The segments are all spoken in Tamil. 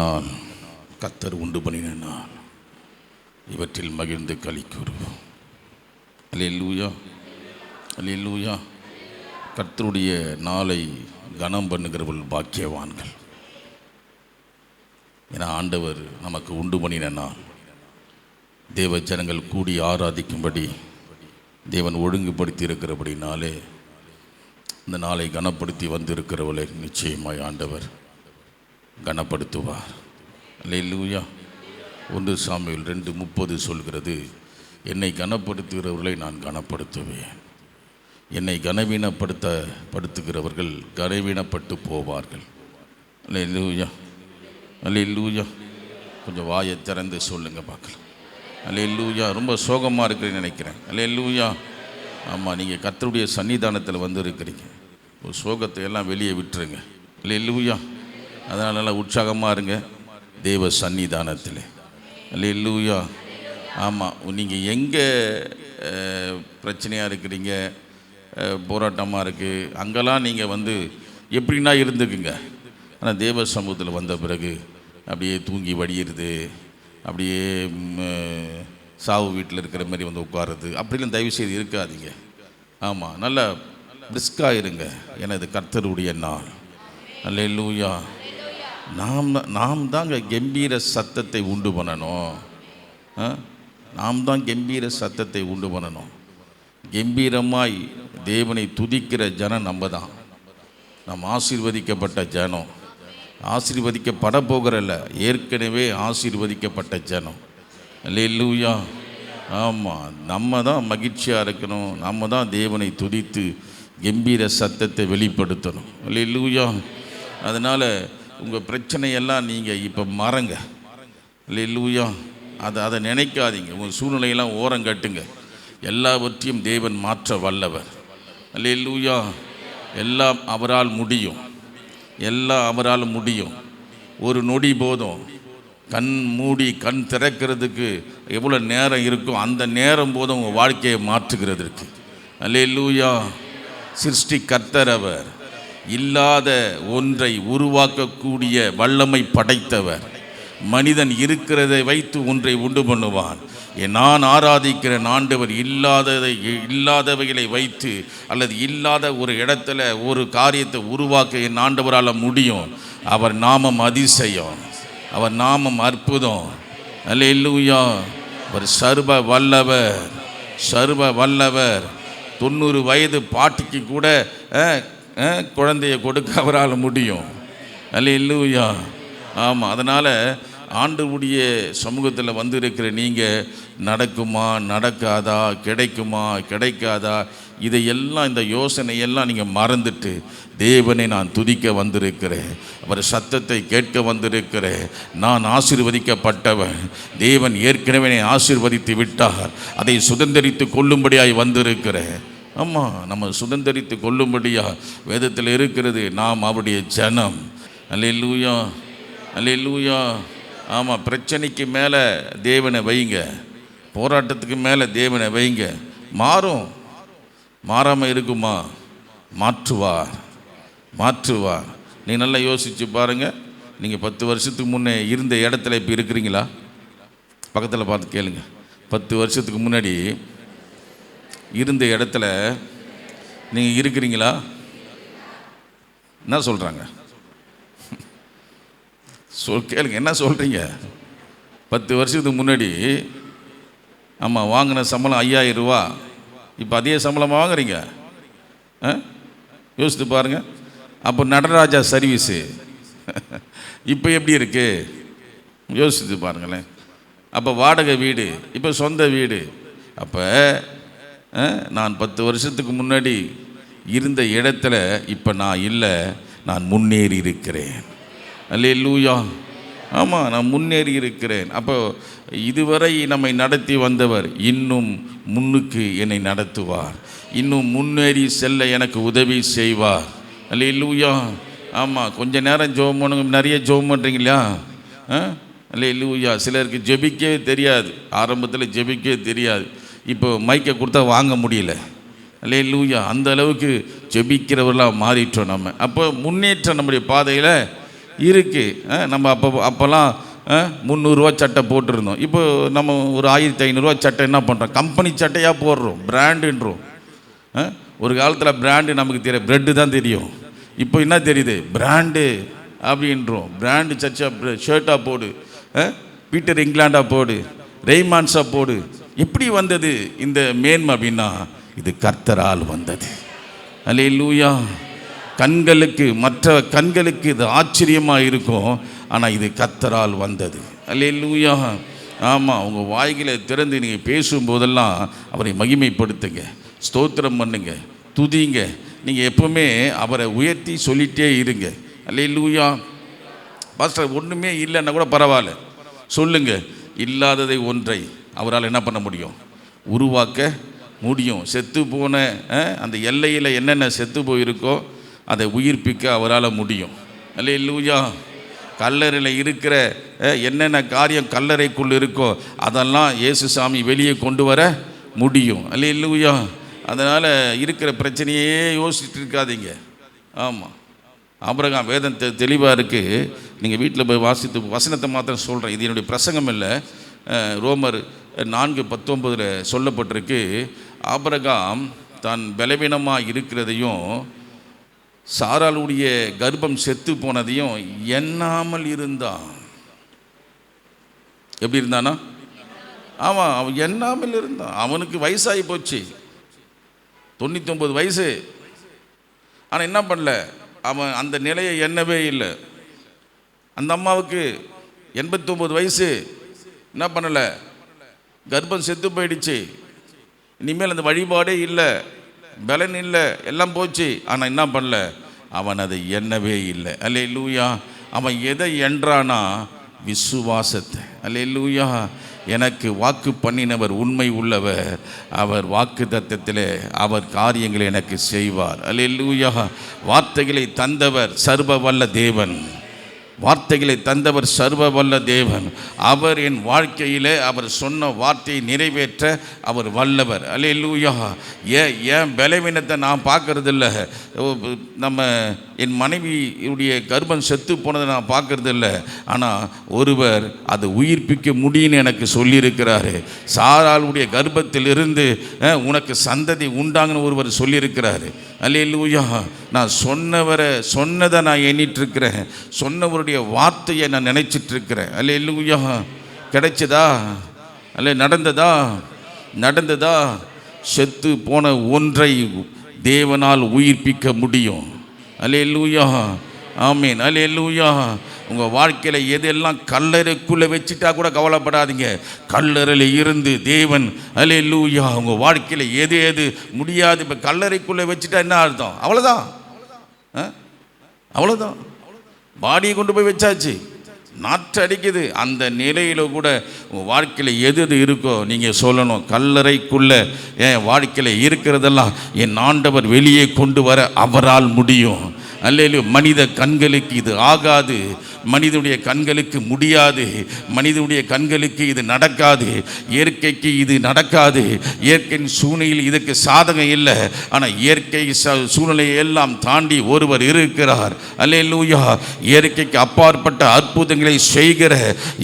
நாள் கத்தர் உண்டு பண்ணின நாள் இவற்றில் மகிழ்ந்து களி கூறுவோம் அல்லேலூயா. லூயா கத்தருடைய நாளை கனம் பண்ணுகிறவர்கள் பாக்கியவான்கள். என ஆண்டவர் நமக்கு உண்டு பண்ணின நாள் தேவ ஜனங்கள் கூடி ஆராதிக்கும்படி தேவன் ஒழுங்குபடுத்தி இருக்கிறபடினாலே இந்த நாளை கனப்படுத்தி வந்திருக்கிறவளை நிச்சயமாய் ஆண்டவர். கனப்படுத்துவார். லூயா ஒன்று சாமியில் ரெண்டு முப்பது சொல்கிறது என்னை கனப்படுத்துகிறவர்களை நான் கனப்படுத்துவேன். என்னை கனவீனப்படுத்த படுத்துகிறவர்கள் கனவீனப்பட்டு போவார்கள். அல்ல லூயா கொஞ்சம் வாயை திறந்து சொல்லுங்கள் பார்க்கலாம் அல்லேலூயா. ரொம்ப சோகமாக இருக்கிறேன்னு நினைக்கிறேன். அல்லேலூயா. ஆமாம் நீங்கள் கத்தருடைய சன்னிதானத்தில் வந்து இருக்கிறீங்க ஒரு சோகத்தை எல்லாம் வெளியே விட்டுருங்க. அல்லேலூயா. அதனால நல்லா உற்சாகமாக இருங்க. தேவ சன்னிதானத்தில் அல்லேலூயா. ஆமாம் நீங்கள் எங்கே பிரச்சனையாக இருக்கிறீங்க? போராட்டமாக இருக்குது அங்கெல்லாம் நீங்கள் வந்து எப்படின்னா இருந்துக்குங்க. ஆனால் தேவ சமூகத்தில் வந்த பிறகு அப்படியே தூங்கி வடியிறது அப்படியே சாவு வீட்டில் இருக்கிற மாதிரி வந்து உட்காருறது அப்படிலாம் தயவு செய்து இருக்காதீங்க. ஆமாம் நல்லா பிரிஸ்காக இருங்க. ஏன்னா இது கர்த்தருடைய நாள். அல்லேலூயா. நாம் நாம் தாங்க கம்பீர சத்தத்தை உண்டு பண்ணணும். ஆ? நாம் தான் கம்பீர சத்தத்தை உண்டு பண்ணணும். கம்பீரமாய் தேவனை துதிக்கிற ஜனம் நம்ம தான். நாம் ஆசீர்வதிக்கப்பட்ட ஜனம். ஆசீர்வதிக்கப்பட போகிறல்ல ஏற்கனவே ஆசீர்வதிக்கப்பட்ட ஜனம். அல்லேலூயா. ஆமாம் நம்ம தான் மகிழ்ச்சியாக இருக்கணும். நம்ம தான் தேவனை துதித்து கம்பீர சத்தத்தை வெளிப்படுத்தணும். லூயா அதனால் உங்கள் பிரச்சனையெல்லாம் நீங்கள் இப்போ மறங்க. லூயா அதை அதை நினைக்காதீங்க. உங்கள் சூழ்நிலையெல்லாம் ஓரம் கட்டுங்க. எல்லாவற்றையும் தேவன் மாற்ற வல்லவர். அல்லேலூயா எல்லாம் அவரால் முடியும். எல்லாம் அவரால் முடியும். ஒரு நொடி போதும். கண் மூடி கண் திறக்கிறதுக்கு எவ்வளோ நேரம் இருக்கோ அந்த நேரம் போதும் உங்கள் வாழ்க்கையை மாற்றுகிறதற்கு. அல்லேலூயா சிருஷ்டி கர்த்தர் அவர். இல்லாத ஒன்றை உருவாக்கக்கூடிய வல்லமை படைத்தவர். மனிதன் இருக்கிறதை வைத்து ஒன்றை உண்டு பண்ணுவான். நான் ஆராதிக்கிற ஆண்டவர் இல்லாததை இல்லாதவைகளை வைத்து அல்லது இல்லாத ஒரு இடத்துல ஒரு காரியத்தை உருவாக்க என் ஆண்டவரால் முடியும். அவர் நாமம் அதிசயம். அவர் நாமம் அற்புதம். அல்லேலூயா. அவர் சர்வ வல்லவர். சர்வ வல்லவர். தொண்ணூறு வயது பாட்டிக்கு கூட குழந்தைய கொடுக்க அவரால் முடியும். அல்லேலூயா. ஆமாம் அதனால் ஆண்டுடைய சமூகத்தில் வந்து இருக்கிற நீங்கள் நடக்குமா நடக்காதா கிடைக்குமா கிடைக்காதா இதையெல்லாம் இந்த யோசனையெல்லாம் நீங்கள் மறந்துட்டு தேவனை நான் துதிக்க வந்திருக்கிறேன். அவர் சத்தத்தை கேட்க வந்திருக்கிறேன். நான் ஆசீர்வதிக்கப்பட்டவன். தேவன் ஏற்கனவே என்னை ஆசீர்வதித்து விட்டார். அதை சுதந்திரித்து கொள்ளும்படியாய் வந்திருக்கிறேன். ஆமாம் நம்ம சுதந்திரித்து கொள்ளும்படியா வேதத்தில் இருக்கிறது. நாம் அவருடைய ஜனம். அல்லேலூயா அல்லேலூயா. ஆமாம் பிரச்சனைக்கு மேலே தேவனை வைங்க. போராட்டத்துக்கு மேலே தேவனை வைங்க. மாறும். மாறாமல் இருக்குமா? மாற்றுவார். மாற்றுவார். நீ நல்லா யோசித்து பாருங்கள் நீங்கள் பத்து வருஷத்துக்கு முன்னே இருந்த இடத்துல இப்போ இருக்கிறீங்களா? பக்கத்தில் பார்த்து கேளுங்க. பத்து வருஷத்துக்கு முன்னாடி இருந்த இடத்துல நீங்கள் இருக்கிறீங்களா? என்ன சொல்கிறாங்க சொல் கேளுங்க என்ன சொல்கிறீங்க பத்து வருஷத்துக்கு முன்னாடி ஆமாம் வாங்கின சம்பளம் ஐயாயிரம் ரூபா. இப்போ அதே சம்பளமாக வாங்குறீங்க? ஆ? யோசித்து பாருங்கள் அப்போ நடராஜா சர்வீஸு. இப்போ எப்படி இருக்குது யோசித்து பாருங்களேன். அப்போ வாடகை வீடு இப்போ சொந்த வீடு. அப்போ நான் பத்து வருஷத்துக்கு முன்னாடி இருந்த இடத்துல இப்போ நான் இல்லை நான் முன்னேறி இருக்கிறேன். அல்லேலூயா. ஆமாம் நான் முன்னேறி இருக்கிறேன். அப்போ இதுவரை நம்மை நடத்தி வந்தவர் இன்னும் முன்னுக்கு என்னை நடத்துவார். இன்னும் முன்னேறி செல்ல எனக்கு உதவி செய்வார். அல்லேலூயா. ஆமாம் கொஞ்ச நேரம் ஜோம் பண்ணுங்க நிறைய ஜோம் பண்ணுறீங்களா ஆ? அல்லேலூயா. சிலருக்கு ஜெபிக்கவே தெரியாது. ஆரம்பத்தில் ஜெபிக்கவே தெரியாது. இப்போ மைக்கை கொடுத்தா வாங்க முடியல. அல்லே லூயா அந்த அளவுக்கு ஜெபிக்கிறவர்களாக மாறிட்டோம் நம்ம. அப்போ முன்னேற்றம் நம்முடைய பாதையில் இருக்குது நம்ம அப்போ அப்போல்லாம் முந்நூறுரூவா சட்டை போட்டிருந்தோம். இப்போ நம்ம ஒரு ஆயிரத்தி ஐநூறுரூவா சட்டை என்ன பண்ணுறோம் கம்பெனி சட்டையாக போடுறோம். பிராண்டுன்றோம். ஆ? ஒரு காலத்தில் பிராண்டு நமக்கு தெரியும் ப்ரெட்டு தான் தெரியும். இப்போ என்ன தெரியுது? பிராண்டு அப்படின்றோம். பிராண்டு சர்ச்சா ஷர்ட்டாக போடு. ஆ? பீட்டர் இங்கிலாண்டாக போடு. ரெய்மான்ஸாக போடு. எப்படி வந்தது இந்த மேன்மை அப்படின்னா இது கர்த்தரால் வந்தது. அல்லே லூயா கண்களுக்கு மற்ற கண்களுக்கு இது ஆச்சரியமாக இருக்கும் ஆனால் இது கத்தரால் வந்தது. அல்லே லூயா ஆமாம் உங்கள் வாய்களை திறந்து நீங்கள் பேசும்போதெல்லாம் அவரை மகிமைப்படுத்துங்க ஸ்தோத்திரம் பண்ணுங்க துதிங்க. நீங்கள் எப்பவுமே அவரை உயர்த்தி சொல்லிட்டே இருங்க. அல்லே லூயா பாஸ்டர் ஒன்றுமே இல்லைன்னா கூட பரவாயில்ல. சொல்லுங்கள் இல்லாததை ஒன்றை. அவரால் என்ன பண்ண முடியும்? உருவாக்க முடியும். செத்து போன அந்த எல்லையில் என்னென்ன செத்து போயிருக்கோ அதை உயிர்ப்பிக்க அவரால் முடியும். அல்லே இல்லையா கல்லறையில் இருக்கிற என்னென்ன காரியம் கல்லறைக்குள் இருக்கோ அதெல்லாம் இயேசு சாமி வெளியே கொண்டு வர முடியும். அல்லே இல்லையா அதனால் இருக்கிற பிரச்சனையே யோசிச்சுட்டு இருக்காதீங்க. ஆமாம் ஆபிரகாம் வேதம் தெ தெளிவாக இருக்குது நீங்கள் வீட்டில் போய் வாசித்து வசனத்தை மாத்திரம் சொல்கிறேன் இது என்னுடைய பிரசங்கம் இல்லை. ரோமர் நான்கு பத்தொம்பதில் சொல்லப்பட்டிருக்கு ஆபரகாம் தான் பலவீனமாக இருக்கிறதையும் சாராளுடைய கர்ப்பம் செத்து போனதையும் எண்ணாமல் இருந்தான். எப்படி இருந்தானா? ஆமாம் அவன் எண்ணாமல் இருந்தான். அவனுக்கு வயசாகி போச்சு. தொண்ணூத்தொம்பது வயசு. ஆனால் என்ன பண்ணல? அவன் அந்த நிலையை எண்ணவே இல்லை. அந்த அம்மாவுக்கு எண்பத்தொம்பது வயசு. என்ன பண்ணலை? கர்ப்பம் செத்து போயிடுச்சு. இனிமேல் அந்த வழிபாடே இல்லை. பலன் இல்லை. எல்லாம் போச்சு. ஆனால் என்ன பண்ணல? அவன் அதை எண்ணவே இல்லை. அல்லே லூயா அவன் எதை என்றானா விசுவாசத்தை. அல்லே லூயா எனக்கு வாக்கு பண்ணினவர் உண்மை உள்ளவர். அவர் வாக்கு தத்தத்தில் அவர் காரியங்களை எனக்கு செய்வார். அல்லே லூயா வார்த்தைகளை தந்தவர் சர்வ வல்ல தேவன். வார்த்தைகளை தந்தவர் சர்வ வல்ல தேவன். அவர் என் வாழ்க்கையிலே அவர் சொன்ன வார்த்தையை நிறைவேற்ற அவர் வல்லவர். அல்லே லூயா ஏன் ஏன் பலவீனத்தை நான் பார்க்கறதில்ல. நம்ம என் மனைவியுடைய கர்ப்பம் செத்து போனதை நான் பார்க்கறது இல்லை ஆனால் ஒருவர் அதை உயிர்ப்பிக்க முடியும்னு எனக்கு சொல்லியிருக்கிறாரு. சாராளுடைய கர்ப்பத்திலிருந்து உனக்கு சந்ததி உண்டாங்கன்னு ஒருவர் சொல்லியிருக்கிறாரு. அல்லையா நான் சொன்னவரை சொன்னதை நான் எண்ணிட்டுருக்கிறேன். சொன்னவருடைய வார்த்தையை நான் நினைச்சிட்டு அல்ல இல்லையா கிடைச்சதா? அல்ல நடந்ததா? நடந்ததா? செத்து போன ஒன்றை தேவனால் உயிர்ப்பிக்க முடியும். அல்லே லூயா ஆமீன். அலே லூயா உங்கள் வாழ்க்கையில் எதெல்லாம் கல்லறைக்குள்ளே வச்சுட்டா கூட கவலைப்படாதீங்க. கல்லறையில் இருந்து தேவன் அலே லூயா உங்கள் வாழ்க்கையில் எது எது முடியாது. இப்போ கல்லறைக்குள்ளே வச்சுட்டா என்ன அர்த்தம்? அவ்வளோதான் ஆ? அவ்வளோதான் பாடியை கொண்டு போய் வச்சாச்சு. நாற்றடிக்குது. அந்த நிலையில் கூட வாழ்க்கையில் எது எது இருக்கோ நீங்கள் சொல்லணும். கல்லறைக்குள்ளே என் வாழ்க்கையில் இருக்கிறதெல்லாம் என் ஆண்டவர் வெளியே கொண்டு வர அவரால் முடியும். அல்லையிலும் மனித கண்களுக்கு இது ஆகாது. மனிதனுடைய கண்களுக்கு முடியாது. மனிதனுடைய கண்களுக்கு இது நடக்காது. இயற்கைக்கு இது நடக்காது. இயற்கையின் சூழ்நிலையில் இதுக்கு சாதகம் இல்லை. ஆனால் இயற்கை ச சூழ்நிலையை எல்லாம் தாண்டி ஒருவர் இருக்கிறார். அல்லேலூயா. இயற்கைக்கு அப்பாற்பட்ட அற்புதங்களை செய்கிற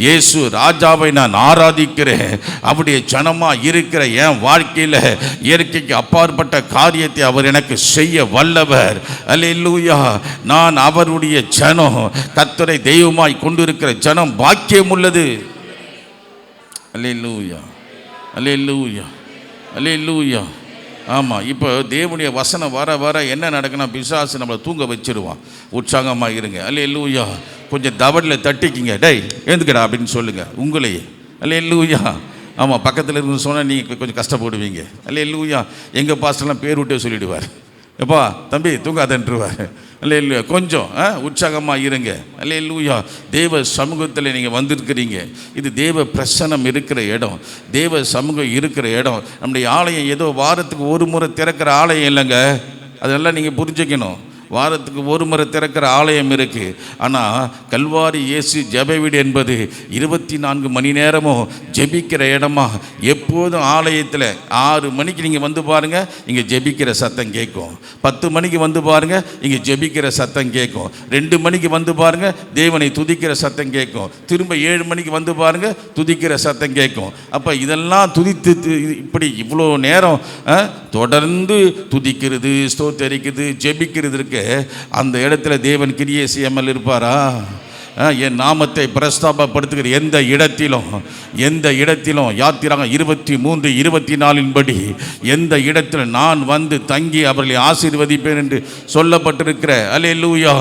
இயேசு ராஜாவை நான் ஆராதிக்கிறேன். அவருடைய ஜனமாக இருக்கிற என் வாழ்க்கையில் இயற்கைக்கு அப்பாற்பட்ட காரியத்தை அவர் எனக்கு செய்ய வல்லவர். அல்லேலூயா. நான் அவருடைய ஜனம். கத்தரை தெய்வமாய் கொண்டிருக்கிற ஜனம் பாக்கியம் உள்ளது. அல்லேலூயா அல்லேலூயா அல்லேலூயா ஆமாம் இப்போ தேவனுடைய வசனம் வர வர என்ன நடக்குன்னா பிசாசு நம்மளை தூங்க வச்சிருவான். உற்சாகமாக இருங்க. அல்லேலூயா கொஞ்சம் தவடில் தட்டிக்கிங்க. டேய் எழுந்துக்கடா அப்படின்னு சொல்லுங்கள் உங்களையே. அல்லேலூயா ஆமாம் பக்கத்தில் இருந்து சொன்னால் நீங்கள் கொஞ்சம் கஷ்டப்படுவீங்க. அல்ல அல்லேலூயா எங்கள் பாஸ்டர்லாம் பேர் விட்டே சொல்லிவிடுவார் எப்பா தம்பி தூங்காதன்றுவார். இல்லை இல்லையா கொஞ்சம் ஆ உற்சாகமாக இருங்க. அல்ல இல்லையா தேவ சமூகத்தில் நீங்கள் வந்திருக்கிறீங்க. இது தேவ பிரசனம் இருக்கிற இடம். தேவ சமூகம் இருக்கிற இடம். நம்முடைய ஆலயம் ஏதோ வாரத்துக்கு ஒரு முறை திறக்கிற ஆலயம் இல்லைங்க. அதெல்லாம் நீங்கள் புரிஞ்சுக்கணும். வாரத்துக்கு ஒரு முறை திறக்கிற ஆலயம் இருக்குது ஆனால் கல்வாரி இயேசு ஜெப வீடு என்பது இருபத்தி நான்கு மணி நேரமும் ஜெபிக்கிற இடமா? எப்போதும் ஆலயத்தில் ஆறு மணிக்கு நீங்கள் வந்து பாருங்கள் இங்கே ஜெபிக்கிற சத்தம் கேட்கும். பத்து மணிக்கு வந்து பாருங்கள் இங்கே ஜெபிக்கிற சத்தம் கேட்கும். ரெண்டு மணிக்கு வந்து பாருங்கள் தேவனை துதிக்கிற சத்தம் கேட்கும். திரும்ப ஏழு மணிக்கு வந்து பாருங்கள் துதிக்கிற சத்தம் கேட்கும். அப்போ இதெல்லாம் துதித்து இப்படி இவ்வளோ நேரம் ஆ, தொடர்ந்து துதிக்கிறது ஸ்தோத்தரிக்கிறது ஜெபிக்கிறது இருக்கு. அந்த இடத்துல தேவன் கிரியை செய்யாமல் இருப்பாரா? என் நாமத்தை பிரஸ்தாபப்படுத்துகிற எந்த இடத்திலும் எந்த இடத்திலும் யாத்திராக இருபத்தி மூன்று இருபத்தி நாலின்படி எந்த இடத்தில் நான் வந்து தங்கி அவர்களை ஆசீர்வதிப்பேன் என்று சொல்லப்பட்டிருக்கிற அலே லூயா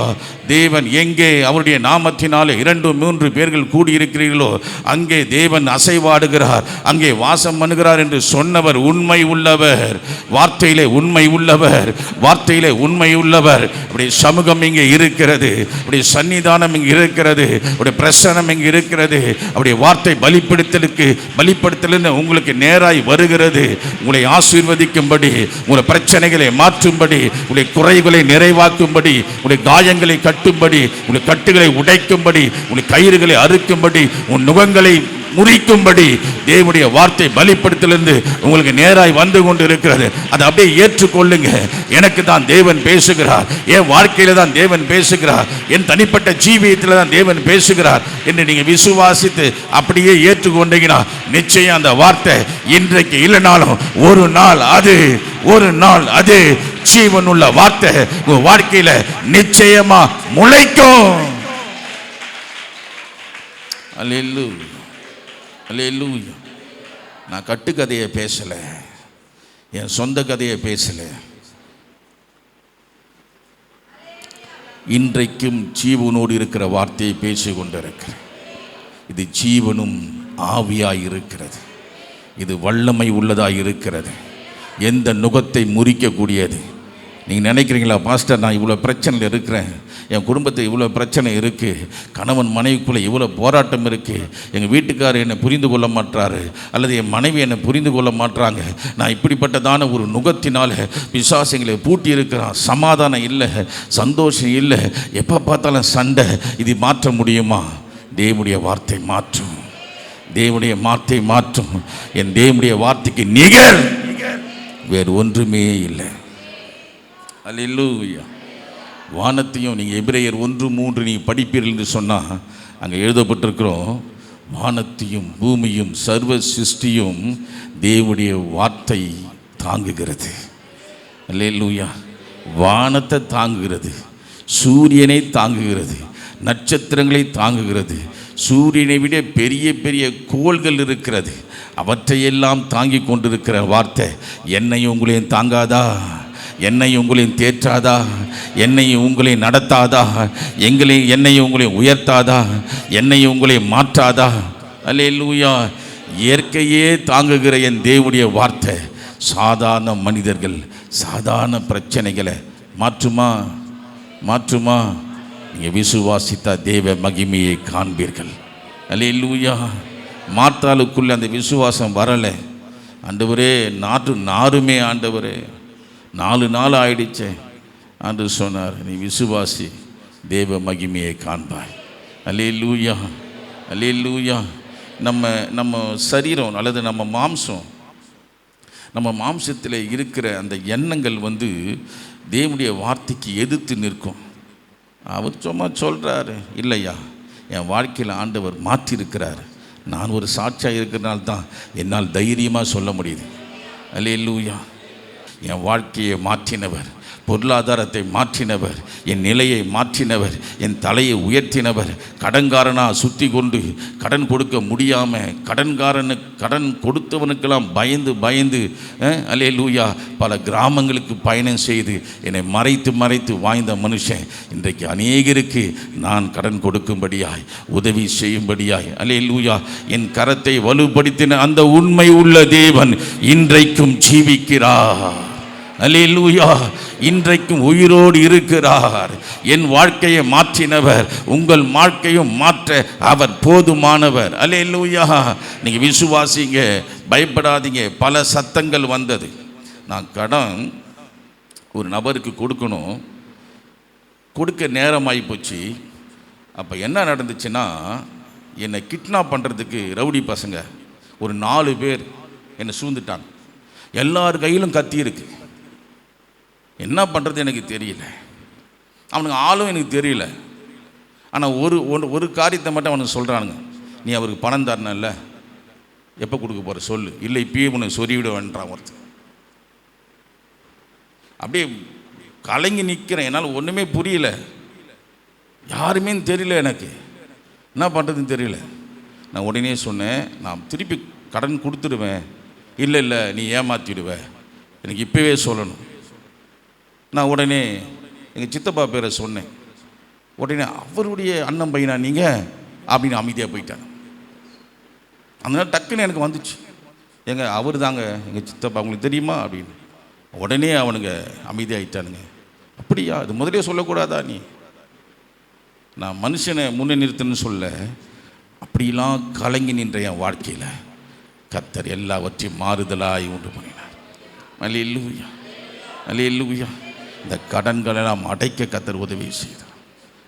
தேவன் எங்கே அவருடைய நாமத்தினாலே இரண்டு மூன்று பேர்கள் கூடியிருக்கிறீர்களோ அங்கே தேவன் அசைவாடுகிறார் அங்கே வாசம் பண்ணுகிறார் என்று சொன்னவர் உண்மை உள்ளவர் வார்த்தையிலே உண்மை உள்ளவர் வார்த்தையிலே உண்மை உள்ளவர். இப்படி சமூகம் இங்கே இருக்கிறது இப்படி சன்னிதானம் இங்கே இருக்கிறது. இப்படி பிரசனம் இங்கே இருக்கிறது. அவருடைய வார்த்தை பலிப்படுத்தலுக்கு பலிப்படுத்தலுன்னு உங்களுக்கு நேராய் வருகிறது. உங்களை ஆசீர்வதிக்கும்படி உங்களை பிரச்சனைகளை மாற்றும்படி உங்களுடைய குறைகளை நிறைவாக்கும்படி உங்களுடைய காயங்களை கட்டும்படி உங்களுடைய கட்டுகளை உடைக்கும்படி உங்களுடைய கயிறுகளை அறுக்கும்படி உன் நுகங்களை முறிக்கும்படி தேவனுடைய வார்த்தை பலிப்படுத்திலிருந்து உங்களுக்கு நேராய் வந்து கொண்டு இருக்கிறது அதை அப்படியே ஏற்றுக்கொள்ளுங்க. எனக்கு தான் தேவன் பேசுகிறார். என் வாழ்க்கையில தான் தேவன் பேசுகிறார். என் தனிப்பட்ட ஜீவியத்தில் தான் தேவன் பேசுகிறார் என்று நீங்கள் விசுவாசித்து அப்படியே ஏற்றுக்கொண்டீங்கன்னா நிச்சயம் அந்த வார்த்தை இன்றைக்கு இல்லைனாலும் ஒரு நாள் அது ஒரு நாள் அது. ஜீவன் உள்ள வார்த்தை உங்க வாழ்க்கையில நிச்சயமா முளைக்கும். அல்ல அல்லூயா நான் கட்டுக்கதையை பேசலை. என் சொந்த கதையை பேசலை. இன்றைக்கும் ஜீவனோடு இருக்கிற வார்த்தையை பேசி கொண்டிருக்கிறேன். இது ஜீவனும் ஆவியாய் இருக்கிறது. இது வல்லமை உள்ளதாக இருக்கிறது. எந்த நுகத்தை முறிக்கக்கூடியது. நீங்கள் நினைக்கிறீங்களா பாஸ்டர் நான் இவ்வளோ பிரச்சனையில் இருக்கிறேன். என் குடும்பத்தில் இவ்வளோ பிரச்சனை இருக்குது கணவன் மனைவிக்குள்ளே இவ்வளோ போராட்டம் இருக்குது எங்கள் வீட்டுக்காரர் என்னை புரிந்து கொள்ள மாட்டாரு அல்லது என் மனைவி என்னை புரிந்து கொள்ள மாட்டாங்க நான் இப்படிப்பட்டதான ஒரு நுகத்தினால் விசுவாசங்களை பூட்டி இருக்கிறான். சமாதானம் இல்லை. சந்தோஷம் இல்லை. எப்போ பார்த்தாலும் சண்டை. இது மாற்ற முடியுமா? தேவனுடைய வார்த்தை மாற்றும். தேவனுடைய வார்த்தை மாற்றும். என் தேவனுடைய வார்த்தைக்கு நிகர். வேறு ஒன்றுமே இல்லை. அல்லூயா வானத்தையும் நீங்கள் எபிரேயர் ஒன்று மூன்று நீங்கள் படிப்பீர்கள் என்று சொன்னால் அங்கே எழுதப்பட்டிருக்கிறோம் வானத்தையும் பூமியும் சர்வ சிருஷ்டியும் தேவனுடைய வார்த்தை தாங்குகிறது. அல்லேலூயா. வானத்தை தாங்குகிறது சூரியனை தாங்குகிறது நட்சத்திரங்களை தாங்குகிறது சூரியனை விட பெரிய பெரிய கோள்கள் இருக்கிறது அவற்றையெல்லாம் தாங்கி கொண்டிருக்கிற வார்த்தை என்னையும் உங்களையும் தாங்காதா? என்னை உங்களையும் தேற்றாதா? என்னையும் உங்களையும் நடத்தாதா? எங்களை என்னை உங்களையும் உயர்த்தாதா? என்னை உங்களையும் மாற்றாதா? அல்லேலூயா. இயற்கையே தாங்குகிற என் தேவனுடைய வார்த்தை. சாதாரண மனிதர்கள் சாதாரண பிரச்சனைகளை மாற்றுமா? மாற்றுமா? நீங்கள் விசுவாசித்தா தேவ மகிமையை காண்பீர்கள். அல்லேலூயா. மாற்றாளுக்குள்ளே அந்த விசுவாசம் வரலை. ஆண்டவரே நாற்று நாருமே ஆண்டவரே. நாலு நாள் ஆயிடுச்சே அன்று சொன்னார். நீ விசுவாசி தேவ மகிமையை காண்பாய். அலே லூயா அலே லூயா நம்ம நம்ம சரீரம் அல்லது நம்ம மாம்சம் நம்ம மாம்சத்தில் இருக்கிற அந்த எண்ணங்கள் வந்து தேவனுடைய வார்த்தைக்கு எதிர்த்து நிற்கும். அவர் சும்மா சொல்கிறாரு இல்லையா என் வாழ்க்கையில் ஆண்டவர் மாற்றிருக்கிறார் நான் ஒரு சாட்சியாக இருக்கிறனால தான் என்னால் தைரியமாக சொல்ல முடியுது. அல்லேலூயா. என் வாழ்க்கையை மாற்றினவர் பொருளாதாரத்தை மாற்றினவர் என் நிலையை மாற்றினவர் என் தலையை உயர்த்தினவர் கடன்காரனாக சுற்றி கொண்டு கடன் கொடுக்க முடியாமல் கடன்காரனு கடன் கொடுத்தவனுக்கெல்லாம் பயந்து பயந்து அலே லூயா பல கிராமங்களுக்கு பயணம் செய்து என்னை மறைத்து மறைத்து வாய்ந்த மனுஷன் இன்றைக்கு அநேகருக்கு நான் கடன் கொடுக்கும்படியாய் உதவி செய்யும்படியாய் அலே லூயா என் கரத்தை வலுப்படுத்தின அந்த உண்மை உள்ள தேவன் இன்றைக்கும் ஜீவிக்கிறார். அல்லேலூயா இன்றைக்கும் உயிரோடு இருக்கிறார். என் வாழ்க்கையை மாற்றினவர் உங்கள் வாழ்க்கையும் மாற்ற அவர் போதுமானவர். அல்லேலூயா நீங்கள் விசுவாசிங்க பயப்படாதீங்க. பல சத்தங்கள் வந்தது. நான் கடன் ஒரு நபருக்கு கொடுக்கணும். கொடுக்க நேரமாகி போச்சு. அப்போ என்ன நடந்துச்சுன்னா என்னை கிட்னாப் பண்ணுறதுக்கு ரவுடி பசங்க ஒரு நாலு பேர் என்னை சூழ்ந்துட்டாங்க. எல்லார் கையிலும் கத்தி இருக்குது என்ன பண்ணுறது எனக்கு தெரியல. அவனுக்கு ஆளும் எனக்கு தெரியல. ஆனால் ஒரு ஒன்று ஒரு காரியத்தை மட்டும் அவனுக்கு சொல்கிறானுங்க நீ அவருக்கு பணம் தரணும்ல. எப்போ கொடுக்க போகிற சொல்லு. இல்லை இப்பயே உனக்கு சொறிவிட வேண்டான் ஒருத்தர் அப்படியே கலங்கி நிற்கிறேன் என்னால் ஒன்றுமே புரியல. யாருமே தெரியல எனக்கு. என்ன பண்ணுறதுன்னு தெரியல. நான் உடனே சொன்னேன் நான் திருப்பி கடன் கொடுத்துடுவேன். இல்லை இல்லை நீ ஏமாற்றிடுவ எனக்கு இப்போவே சொல்லணும். நான் உடனே எங்கள் சித்தப்பா பேரை சொன்னேன். உடனே அவருடைய அண்ணன் பையனா நீங்கள் அப்படின்னு அமைதியாக போயிட்டாங்க அந்த நேரம் டக்குன்னு எனக்கு வந்துச்சு. எங்க அவர் தாங்க எங்கள் சித்தப்பா உங்களுக்கு தெரியுமா அப்படின்னு. உடனே அவனுங்க அமைதியாயிட்டானுங்க. அப்படியா? அது முதலே சொல்லக்கூடாதா நீ? நான் மனுஷனை முன்னே நிறுத்துன்னு சொல்ல அப்படிலாம் கலங்கி நின்ற என் வாழ்க்கையில் கத்தர் எல்லாவற்றையும் மாறுதலாய் உண்டு பண்ணினார். அல்லேலூயா. அல்லேலூயா. இந்த கடன்களை நாம் அடைக்க கத்தர் உதவி செய்தார்.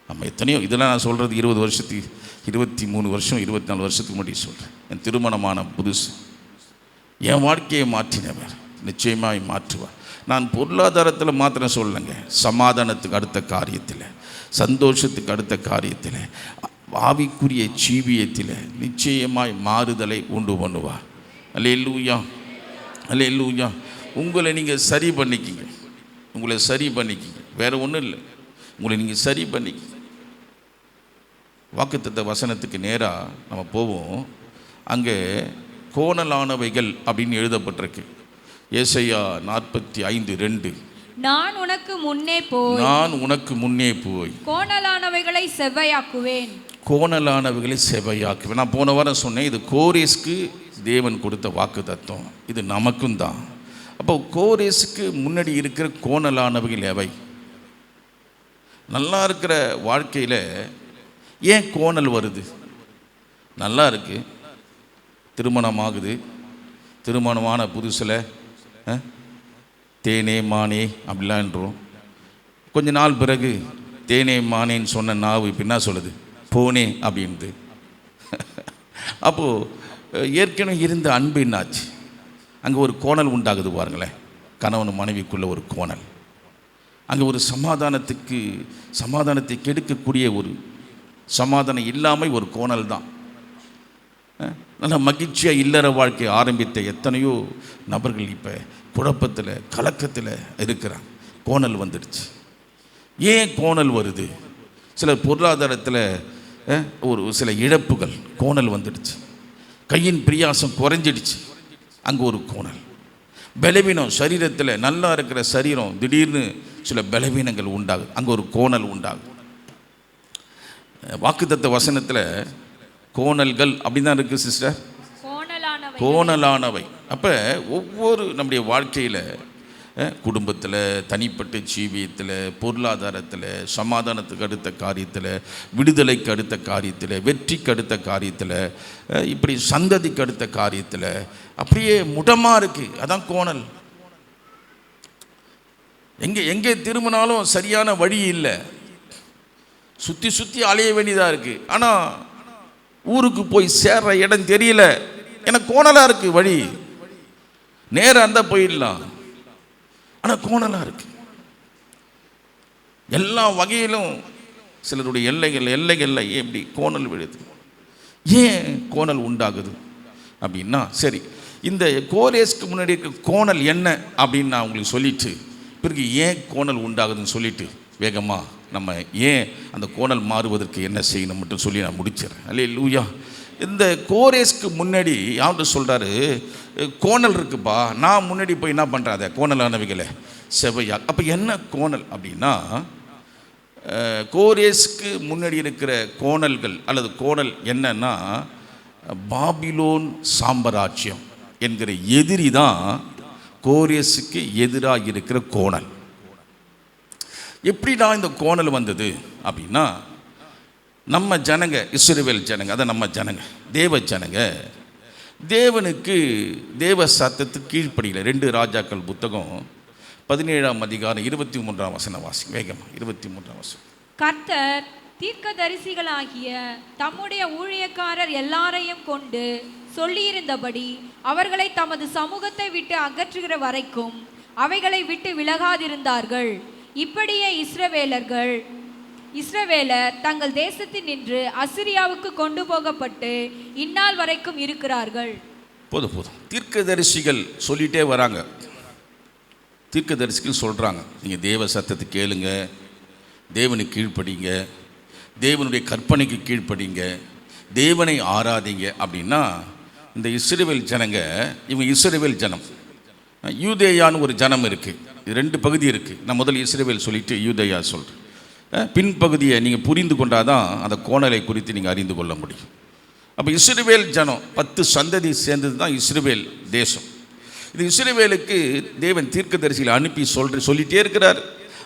நம்ம எத்தனையோ இதெல்லாம் நான் சொல்கிறது இருபது வருஷத்துக்கு இருபத்தி மூணு வருஷம் இருபத்தி நாலு வருஷத்துக்கு முன்னாடி சொல்கிறேன் என் திருமணமான புதுசு. என் வாழ்க்கையை மாற்றினவர். நிச்சயமாய் மாற்றுவார். நான் பொருளாதாரத்தில் மாத்திரம் சொல்லலைங்க. சமாதானத்துக்கு அடுத்த காரியத்தில் சந்தோஷத்துக்கு அடுத்த காரியத்தில் ஆவிக்குரிய ஜீவியத்தில் நிச்சயமாய் மாறுதலை உண்டு பண்ணுவார். அல்ல லூயா அல்ல லூயா உங்களை நீங்கள் சரி பண்ணிக்கிங்க. உங்களை சரி பண்ணிக்கிங்க. வேறு ஒன்றும் இல்லை. உங்களை நீங்கள் சரி பண்ணிக்கிங்க. வாக்குத்தத்த வசனத்துக்கு நேராக நம்ம போவோம். அங்கே கோணலானவைகள் அப்படின்னு எழுதப்பட்டிருக்கு. ஏசையா நாற்பத்தி ஐந்து ரெண்டு. நான் உனக்கு முன்னே போய் நான் உனக்கு முன்னே போய் கோணலானவைகளை செவ்வையாக்குவேன். கோணலானவைகளை செவையாக்குவேன் நான் போன வாரம் சொன்னேன் இது கோரேஸ்க்கு தேவன் கொடுத்த வாக்கு தத்துவம் இது நமக்கும் தான். அப்போ கோரேஸுக்கு முன்னாடி இருக்கிற கோணலானவைகள் எவை? நல்லா இருக்கிற வாழ்க்கையில் ஏன் கோணல் வருது? நல்லா இருக்கு. திருமணம் ஆகுது திருமணமான புதுசில் தேனே மானே அப்படிலான்றோம் கொஞ்ச நாள் பிறகு தேனே மானேன்னு சொன்ன நாவு இப்போ என்ன சொல்லுது? போனே அப்படின்து அப்போது ஏற்கனவே இருந்த அன்பு என்னாச்சு? அங்கே ஒரு கோணல் உண்டாகுது பாருங்களேன். கணவன் மனைவிக்குள்ளே ஒரு கோணல். அங்கே ஒரு சமாதானத்துக்கு சமாதானத்தை கெடுக்கக்கூடிய ஒரு சமாதானம் இல்லாமல் ஒரு கோணல் தான். அஹ், நல்ல மகிழ்ச்சியாக இல்லற வாழ்க்கையை ஆரம்பித்த எத்தனையோ நபர்கள் இப்போ குழப்பத்தில் கலக்கத்தில் இருக்கிறாங்க. கோணல் வந்துடுச்சு. ஏன் கோணல் வருது? சில பொருளாதாரத்தில் ஒரு சில இழப்புகள் கோணல் வந்துடுச்சு. கையின் பிரியாசம் குறைஞ்சிடுச்சு. அங்கே ஒரு கோணல். பலவீனம் சரீரத்தில் நல்லா இருக்கிற சரீரம் திடீர்னு சில பலவீனங்கள் உண்டாகுது. அங்கே ஒரு கோணல் உண்டாகுது. வாக்குத்தத்த வசனத்தில் கோணல்கள் அப்படி தான் இருக்குது சிஸ்டர் கோணலானவை. அப்போ ஒவ்வொரு நம்முடைய வாழ்க்கையில் குடும்பத்தில் தனிப்பட்ட ஜீவியத்தில் பொருளாதாரத்தில் சமாதானத்துக்கு அடுத்த காரியத்தில் விடுதலைக்கு அடுத்த காரியத்தில் வெற்றிக்கு அடுத்த காரியத்தில் இப்படி சந்ததிக்கு அடுத்த காரியத்தில் அப்படியே முடமாக இருக்குது அதான் கோணல். எங்கே எங்கே திரும்பினாலும் சரியான வழி இல்லை. சுற்றி சுற்றி அலைய வேண்டியதாக இருக்குது ஆனால் ஊருக்கு போய் சேர்ற இடம் தெரியல. எனக்கு கோணலாக இருக்குது வழி. நேராக இருந்தால் போயிடலாம். ஆனால் கோணலாக இருக்குது எல்லா வகையிலும் சிலருடைய எல்லைகள் எல்லைகளில் எப்படி கோணல் விழுது? ஏன் கோணல் உண்டாகுது? அப்படின்னா சரி இந்த கோரேஸ்க்கு முன்னாடி இருக்க கோணல் என்ன அப்படின்னு நான் உங்களுக்கு சொல்லிட்டு பிறகு ஏன் கோணல் உண்டாகுதுன்னு சொல்லிட்டு வேகமாக நம்ம ஏன் அந்த கோணல் மாறுவதற்கு என்ன செய்யணும் மட்டும் சொல்லி நான் முடிச்சிடறேன். அல்லையே லூயா இந்த கோரேஸ்க்கு முன்னாடி யார்கிட்ட சொல்கிறாரு கோணல் இருக்குப்பா. நான் முன்னாடி போய் என்ன பண்ணுறேன் அதை கோணலானவைகளை செவ்வையா? அப்போ என்ன கோணல் அப்படின்னா கோரேஸ்க்கு முன்னாடி இருக்கிற கோணல்கள் அல்லது கோணல் என்னன்னா பாபிலோன் சாம்பராஜ்யம் என்கிற எதிரி தான் கோரேஸுக்கு எதிராக இருக்கிற கோணல். எப்படி நான் இந்த கோணல் வந்தது அப்படின்னா நம்ம ஜனங்க இஸ்ரவேல் ஜனங்க அதான் நம்ம ஜனங்க தேவ ஜனங்க. தேவனுக்கு தேவ சத்தத்துக்கு கீழ்ப்படியில். ரெண்டு ராஜாக்கள் புத்தகம் பதினேழாம் அதிகாரம் இருபத்தி மூன்றாம் வசன வாசி வேகமாக இருபத்தி மூன்றாம் வசனம். கர்த்தர் தீர்க்கதரிசிகளாகிய தம்முடைய ஊழியக்காரர் எல்லாரையும் கொண்டு சொல்லியிருந்தபடி அவர்களை தமது சமூகத்தை விட்டு அகற்றுகிற வரைக்கும் அவைகளை விட்டு விலகாதிருந்தார்கள். இப்படியே இஸ்ரவேலர்கள் இஸ்ரவேலர் தங்கள் தேசத்தில் நின்று அசிரியாவுக்கு கொண்டு போகப்பட்டு இந்நாள் வரைக்கும் இருக்கிறார்கள். போதும் போதும். தீர்க்கதரிசிகள் சொல்லிட்டே வராங்க. தீர்க்கதரிசிகள் சொல்கிறாங்க நீங்கள் தேவ சத்தத்தை கேளுங்க. தேவனுக்கு கீழ்ப்படிங்க. தேவனுடைய கற்பனைக்கு கீழ்ப்படிங்க. தேவனை ஆராதிங்க அப்படின்னா இந்த இஸ்ரேவேல் ஜனங்க இவங்க இஸ்ரேவேல் ஜனம். யூதேயான்னு ஒரு ஜனம் இருக்குது ரெண்டு பகுதி இருக்குது நான் முதல்ல இஸ்ரேவேல் சொல்லிட்டு யூதேயா சொல்கிறேன் பின்பகுதியை நீங்கள் புரிந்து கொண்டால் தான் அந்த கோணலை குறித்து நீங்கள் அறிந்து கொள்ள முடியும். அப்போ இஸ்ரேல் ஜனம் பத்து சந்ததி சேர்ந்தது தான் இஸ்ரேல் தேசம். இது இஸ்ரேலுக்கு தேவன் தீர்க்கதரிசிகளை அனுப்பி சொல்கிற சொல்லிகிட்டே இருக்கிறார்.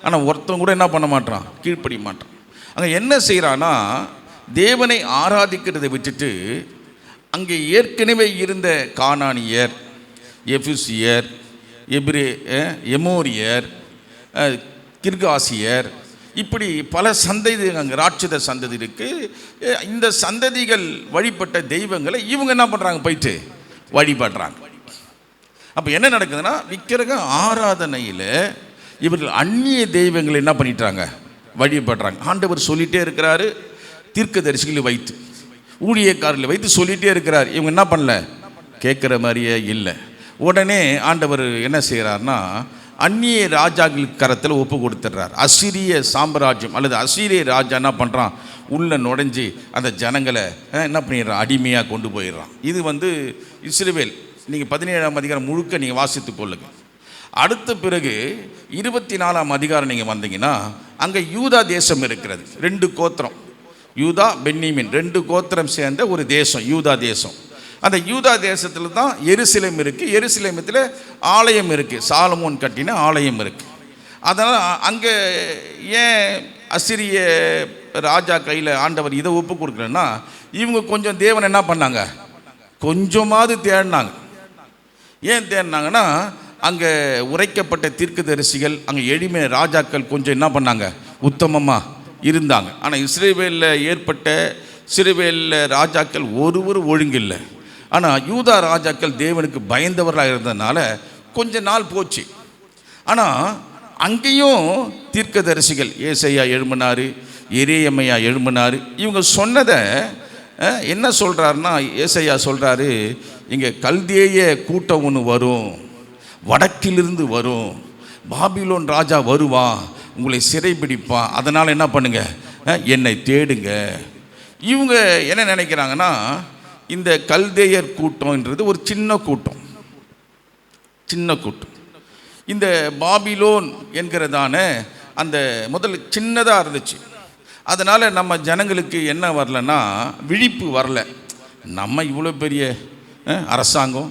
ஆனால் ஒருத்தன் கூட என்ன பண்ண மாட்டான்? கீழ்ப்படிய மாட்டான். அங்கே என்ன செய்கிறான்னா தேவனை ஆராதிக்கிறதை விட்டுட்டு அங்கே ஏற்கனவே இருந்த கானானியர் எஃபிசியர் எப்ரே எமோரியர் கிர்காசியர் இப்படி பல சந்ததி அங்கே ராட்சத சந்ததி இருக்குது இந்த சந்ததிகள் வழிபட்ட தெய்வங்களை இவங்க என்ன பண்ணுறாங்க போயிட்டு வழிபடுறாங்க. அப்போ என்ன நடக்குதுன்னா விக்கிரக ஆராதனையில் இவர்கள் அந்நிய தெய்வங்களை என்ன பண்ணிட்டாங்க? வழிபடுறாங்க. ஆண்டவர் சொல்லிகிட்டே இருக்கிறாரு. தீர்க்கதரிசிகளை வைத்து ஊழியக்காரில் வைத்து சொல்லிகிட்டே இருக்கிறார். இவங்க என்ன பண்ணல? கேட்குற மாதிரியே இல்லை. உடனே ஆண்டவர் என்ன செய்கிறார்னா அந்நிய ராஜாக்கள் கரத்தில் ஒப்பு கொடுத்துட்றார். அசிரிய சாம்ராஜ்யம் அல்லது அசிரிய ராஜா என்ன பண்ணுறான் உள்ளே நுழைஞ்சு அந்த ஜனங்களை என்ன பண்ணிடுறான்? அடிமையாக கொண்டு போயிடுறான். இது வந்து இஸ்ரேவேல் நீங்கள் பதினேழாம் அதிகாரம் முழுக்க நீங்கள் வாசித்து கொள்ளுங்க. அடுத்த பிறகு இருபத்தி நாலாம் அதிகாரம் நீங்கள் வந்தீங்கன்னா அங்கே யூதா தேசம் இருக்கிறது. ரெண்டு கோத்திரம். யூதா பென்னிமின் ரெண்டு கோத்திரம் சேர்ந்த ஒரு தேசம் யூதா தேசம். அந்த யூதா தேசத்தில் தான் எருசலேம் இருக்குது எருசலேமத்தில் ஆலயம் இருக்குது சாலமோன் கட்டின ஆலயம் இருக்குது அதனால் அங்கே ஏன் அசிரிய ராஜா கையில் ஆண்டவர் இதை ஒப்பு கொடுக்குறேன்னா இவங்க கொஞ்சம் தேவன் என்ன பண்ணாங்க? கொஞ்சமாவது தேடினாங்க. ஏன் தேடினாங்கன்னா அங்கே உரைக்கப்பட்ட தீர்க்கதரிசிகள் அங்கே எளிமை ராஜாக்கள் கொஞ்சம் என்ன பண்ணாங்க? உத்தமமாக இருந்தாங்க. ஆனால் இஸ்ரேவேலில் ஏற்பட்ட சிறுவேலில் ராஜாக்கள் ஒருவர் ஒழுங்கில்லை. ஆனால் யூதா ராஜாக்கள் தேவனுக்கு பயந்தவர்களாக இருந்ததுனால கொஞ்ச நாள் போச்சு. ஆனால் அங்கேயும் தீர்க்கதரிசிகள் ஏசையா எழும்பினார் எரியம்மையா எழும்பினார் இவங்க சொன்னதை என்ன சொல்கிறாருன்னா ஏசையா சொல்கிறாரு இங்கே கல்தேய கூட்டம் ஒன்று வரும் வடக்கிலிருந்து வரும் பாபிலோன் ராஜா வருவான் உங்களை சிறைபிடிப்பான் அதனால் என்ன பண்ணுங்க என்னை தேடுங்க. இவங்க என்ன நினைக்கிறாங்கன்னா இந்த கல்தேயர் கூட்டம்ன்றது ஒரு சின்ன கூட்டம். சின்ன கூட்டம். இந்த பாபிலோன் என்கிறதான அந்த முதல்ல சின்னதாக இருந்துச்சு. அதனால் நம்ம ஜனங்களுக்கு என்ன வரலன்னா விழிப்பு வரல. நம்ம இவ்வளோ பெரிய அரசாங்கம்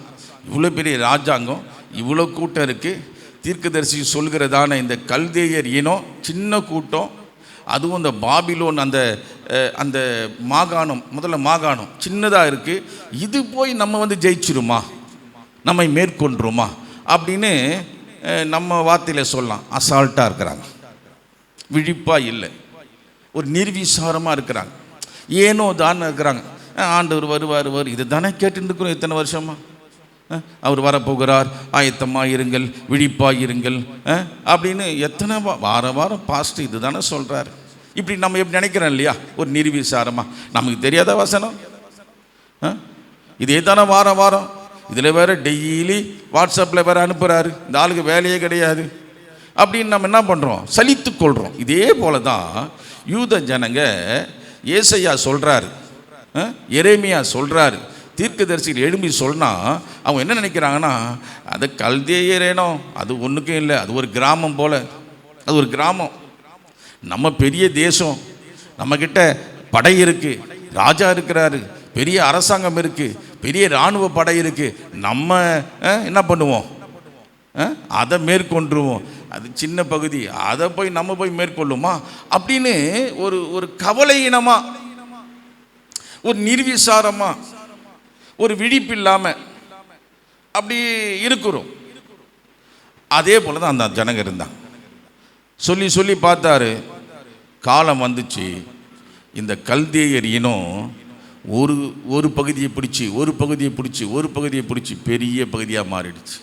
இவ்வளோ பெரிய ராஜாங்கம் இவ்வளோ கூட்டம் இருக்குது தீர்க்கதரிசி சொல்கிறதான இந்த கல்தேயர் இனம் சின்ன கூட்டம் அதுவும் அந்த பாபிலோன் அந்த அந்த மாகாணம் முதல்ல மாகாணம் சின்னதாக இருக்குது இது போய் நம்ம வந்து ஜெயிச்சிருமா? நம்மை மேற்கொண்டுருமா அப்படின்னு நம்ம வார்த்தையில் சொல்லலாம். அசால்ட்டாக இருக்கிறாங்க. விழிப்பாக இல்லை. ஒரு நிர்விசாரமாக இருக்கிறாங்க. ஏனோ தான் இருக்கிறாங்க. ஆண்டவர் வருவார் வருவார். இது தானே கேட்டுட்டு இருக்கிறோம் இத்தனை வருஷமா? அவர் வரப்போகிறார். ஆயத்தமாக இருங்கள் விழிப்பாக இருங்கள் அப்படின்னு எத்தனை வா- வார வாரம் பாஸ்ட் இது தானே சொல்கிறார் இப்படி நம்ம எப்படி நினைக்கிறோம் இல்லையா? ஒரு நிர்விசாரமாக நமக்கு தெரியாத வசனம். ஆ? இதே தானே வாரம் வாரம்? இதில் வேறு டெய்லி வாட்ஸ்அப்பில் வேறு அனுப்புகிறாரு இந்த ஆளுக்கு வேலையே கிடையாது. அப்படின்னு நம்ம என்ன பண்ணுறோம் சலித்து கொள்கிறோம் இதே போல தான் யூத ஜனங்க ஏசையா சொல்கிறாரு எரேமியா சொல்கிறாரு தீர்க்கதரிசிகள் எழும்பி சொன்னால் அவங்க என்ன நினைக்கிறாங்கன்னா அது கல்தேயரேனோ அது ஒன்றுக்கும் இல்லை. அது ஒரு கிராமம் போல். அது ஒரு கிராமம். நம்ம பெரிய தேசம் நம்மக்கிட்ட படை இருக்குது ராஜா இருக்கிறாரு பெரிய அரசாங்கம் இருக்குது பெரிய இராணுவ படை இருக்குது நம்ம என்ன பண்ணுவோம்? அதை மேற்கொண்டுருவோம். அது சின்ன பகுதி அதை போய் நம்ம போய் மேற்கொள்ளுமா? அப்படின்னு ஒரு ஒரு கவலையினமா ஒரு நிர்விசாரமாக ஒரு விழிப்பு இல்லாமல் அப்படி இருக்கிறோம். அதே போல தான் அந்த ஜனங்க இருந்தாங்க. சொல்லி சொல்லி பார்த்தாரு. காலம் வந்துச்சு. இந்த கல்தேயர் இனம் ஒரு ஒரு பகுதியை பிடிச்சி ஒரு பகுதியை பிடிச்சி ஒரு பகுதியை பிடிச்சி பெரிய பகுதியாக மாறிடுச்சு.